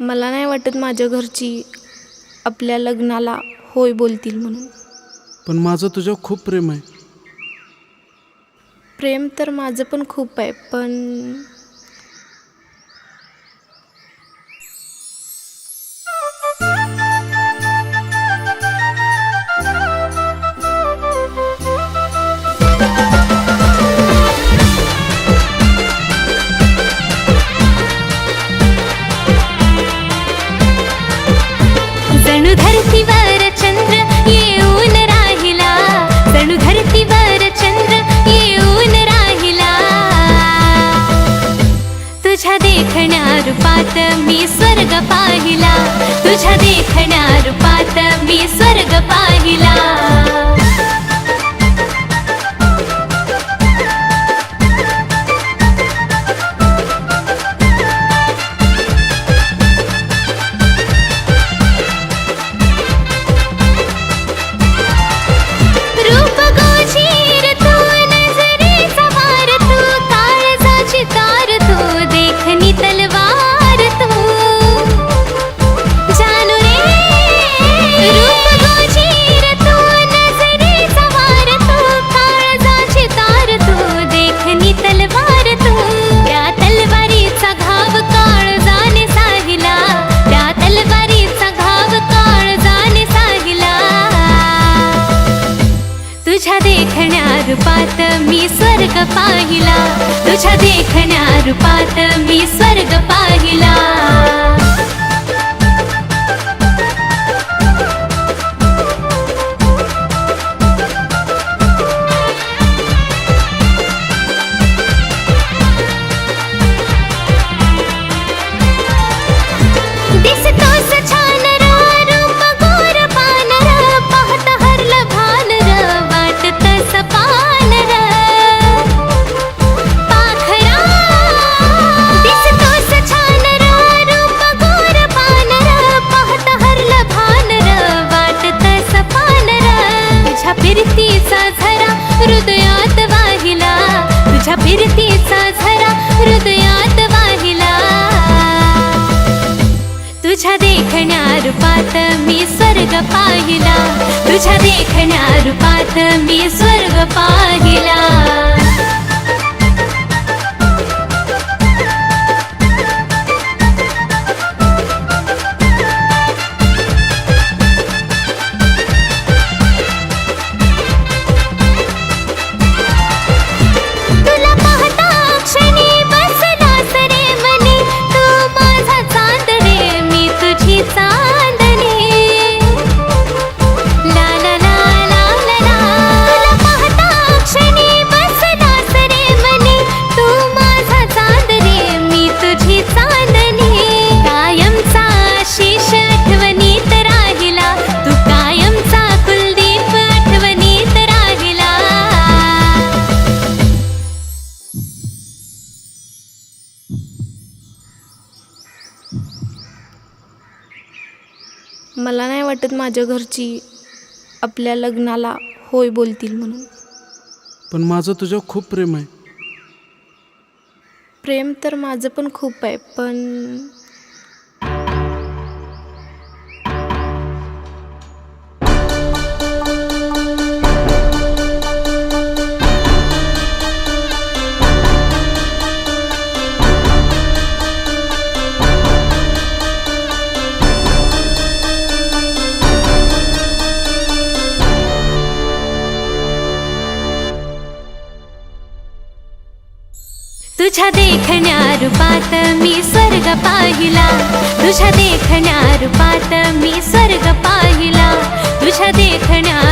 मला नाही वाटत माझ्या घरची आपल्या लग्नाला होय बोलतील म्हणून. पण माझं तुझ्यावर खूप प्रेम आहे. प्रेम तर माझं पण खूप आहे पण जणू धरतीवर चंद्र येऊन राहिला. जणू धरतीवर चंद्र येऊन राहिला. तुझ्या देखण्या रूपात मी स्वर्ग पाहिला. तुझ्या देखण्या रूपात मी स्वर्ग पाहिला. तुझ्या देखण्या रूपात मी स्वर्ग पाहिला. तुझ्या देखण्या रूपात मी स्वर्ग पाहिला. तुझ्या फिरतीचा झरा हृदयात वाहिला. तुझ्या देखण्या रूपात मी स्वर्ग पाहिला. तुझ्या देखण्या रूपात मी स्वर्ग पाहिला. मला नाही वाटत माझ्या घरची आपल्या लग्नाला होय बोलतील म्हणून. पण माझं तुझ्यावर खूप प्रेम आहे. प्रेम तर माझं पण खूप आहे पण तुझ्या देखण्या रूपात मी स्वर्ग पाहिला. तुझ्या देखण्या रूपात मी स्वर्ग पाहिला. तुझ्या देखण्या